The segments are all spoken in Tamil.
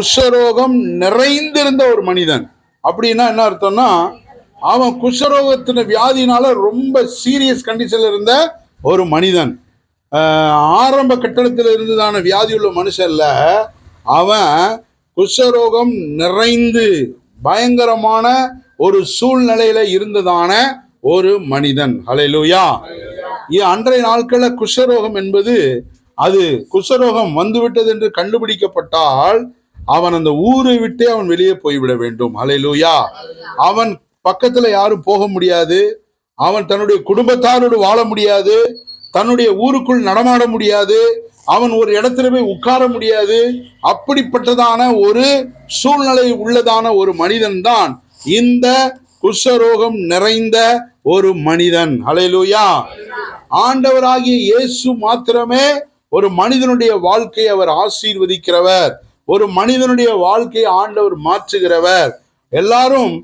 குஷ்டரோகம் நிறைந்திருந்த ஒரு மனிதன். அப்படின்னா என்ன அர்த்தம்னா அவன் குஷ்டரோகத்தின வியாதினால ரொம்ப சீரியஸ் கண்டிஷன்ல இருந்த ஒரு மனிதன். ஆரம்ப கட்டடத்தில் இருந்ததான வியாதி உள்ள மனுஷன்ல அவன் குஷ்டரோகம் நிறைந்து பயங்கரமான ஒரு சூழ்நிலையில இருந்ததான ஒரு மனிதன். ஹலையிலூயா அன்றைய நாட்களில் குஷ்டரோகம் என்பது அது குஷ்டரோகம் வந்துவிட்டது என்று கண்டுபிடிக்கப்பட்டால் அவன் அந்த ஊரை விட்டே அவன் வெளியே போய்விட வேண்டும். அலையிலூயா அவன் பக்கத்துல யாரும் போக முடியாது. அவன் தன்னுடைய குடும்பத்தாரோடு வாழ முடியாது. தன்னுடைய ஊருக்குள் நடமாட முடியாது. அவன் ஒரு இடத்துல போய் உட்கார முடியாது. அப்படிப்பட்டதான ஒரு சூழ்நிலை உள்ளதான ஒரு மனிதன் தான் இந்த குஷ்டரோகம் நிறைந்த ஒரு மனிதன். அலையிலூயா ஆண்டவராகிய இயேசு மாத்திரமே ஒரு மனிதனுடைய வாழ்க்கையை அவர் ஆசீர்வதிக்கிறவர். ஒரு மனிதனுடைய வாழ்க்கையை ஆண்டவர் மாற்றுகிறவர். எல்லாரும்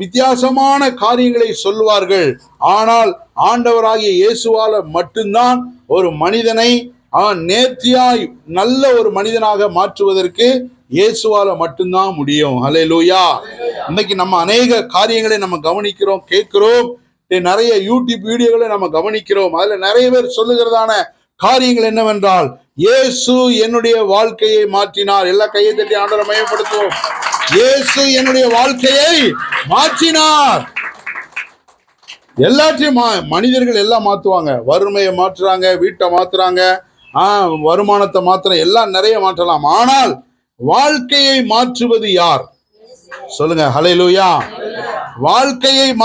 வித்தியாசமான காரியங்களை சொல்வார்கள் ஆனால் ஆண்டவராகிய இயேசுவால மட்டும்தான் ஒரு மனிதனை அவன் நேர்த்தியாய் நல்ல ஒரு மனிதனாக மாற்றுவதற்கு இயேசுவால மட்டும்தான் முடியும். ஹalleluya இன்னைக்கு நம்ம அநேக காரியங்களை நம்ம கவனிக்கிறோம் கேட்கிறோம். நிறைய யூடியூப் வீடியோகளை நம்ம கவனிக்கிறோம். அதுல நிறைய பேர் சொல்லுகிறதான காரியங்கள் என்னவென்றால் இயேசு என்னுடைய வாழ்க்கையை மாற்றினார். எல்லா கையை தட்டி ஆண்டவரை மயப்படுத்துவோம். இயேசு என்னுடைய வாழ்க்கையை மாற்றினார். எல்லாத்தையும் மா மனிதர்கள் எல்லாம் மாற்றுவாங்க. வறுமையை மாற்றுறாங்க வீட்டை மாற்றுறாங்க வருமானத்தை மாற்றுற எல்லாம் நிறைய மாற்றலாம். ஆனால் வாழ்க்கையை மாற்றுவது யார்? சொல்லுங்க. ஹalleluya. வாழ்க்கையை மா